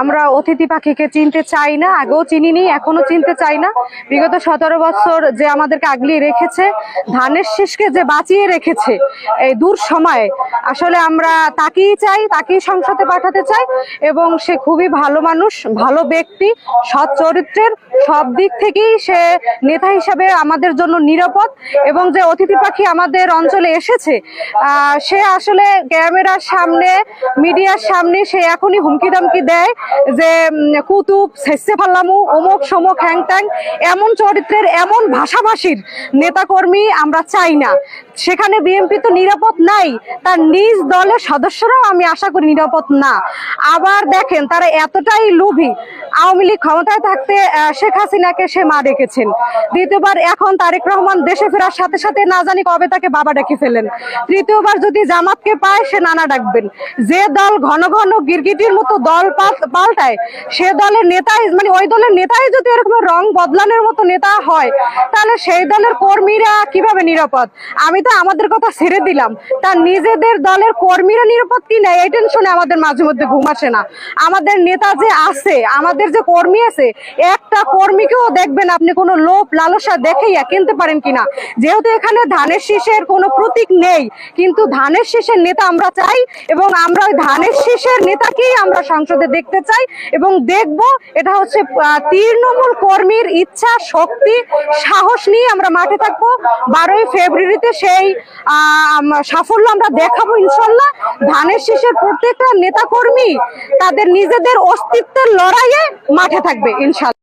আমরা অতিথি পাখিকে চিনতে চাই না, আগেও চিনিনি এখনও চিনতে চাই না। বিগত সতেরো বছর যে আমাদেরকে আগলিয়ে রেখেছে, ধানের শীষকে যে বাঁচিয়ে রেখেছে, এই দূর সময়ে, আসলে আমরা তাকেই চাই, তাকেই সংসদে পাঠাতে চাই এবং সে খুবই ভালো মানুষ, ভালো ব্যক্তি, সৎ চরিত্রের সব দিক থেকেই সে নেতা হিসাবে আমাদের জন্য নিরাপদ এবং যে অতিথি পাখি আমাদের অঞ্চলে এসেছে সে আসলে ক্যামেরার সামনে মিডিয়ার সামনে সে এখনই হুমকি দামকি দেয় যে কুতুব শেষে ফাল্লামু অমুক সমক হ্যাং ট্যাং এমন চরিত্রের এমন ভাষাভাষীর নেতাকর্মী আমরা চাই না। সেখানে বিএনপি তো নিরাপদ নাই তার নিজ দলের সদস্যরাও আমি আশা করি নিরাপদ না। আবার দেখেন তারা এতটাই লোভী আওয়ামী লীগ ক্ষমতায় থাকতে আহ, শেখ হাসিনাকে সে মা ডেকেছেন। দ্বিতীয়বার এখন তারেক রহমান দেশে ফেরার সাথে সাথে না জানি কবে তাকে বাবা ডেকে ফেলেন। তৃতীয়বার যদি জামাতকে পায়, সে নানা ডাকবেন। যে দল ঘন ঘন গিরগিটির মতো দল পাল্টায়, সে দলের নেতাই মানে ওই দলের নেতাই যদি এরকম রং বদলানোর মতো নেতা হয়, তাহলে সেই দলের কর্মীরা কীভাবে নিরাপদ? আমি তো আমাদের কথা ছেড়ে দিলাম। তার নিজেদের দলের কর্মীরা নিরাপদ কি না? এই টেনশনে আমাদের মাঝে মধ্যে ঘুম আসে না। আমাদের নেতা যে আছে, আমাদের যে কর্মী আছে, একটা কর্মীকেও দেখবেন আপনি কোনো লোভ, লালসা দেখাইয়া কিনতে পারেন কিনা। যেহেতু এখানে ধানের শীষের কোনো প্রতীক নেই, কিন্তু ধানের শীষের নেতা আমরা চাই এবং আমরা ওই ধানের শীষের নেতাকেই আমরা সংসদে দেখতে চাই এবং দেখব এটা হচ্ছে তৃণমূল কর্মীর ইচ্ছা, শক্তি, সাহস নিয়ে আমরা মাঠে থাকব। বারোই ফেব্রুয়ারিতে সেই সাফল্য আমরা দেখাবো ইনশাল্লাহ। ধানের শীষের প্রত্যেকটা নেতা কর্মী তাদের নিজেদের অস্তিত্বের লড়াইয়ে মাঠে থাকবে ইনশাল্লাহ।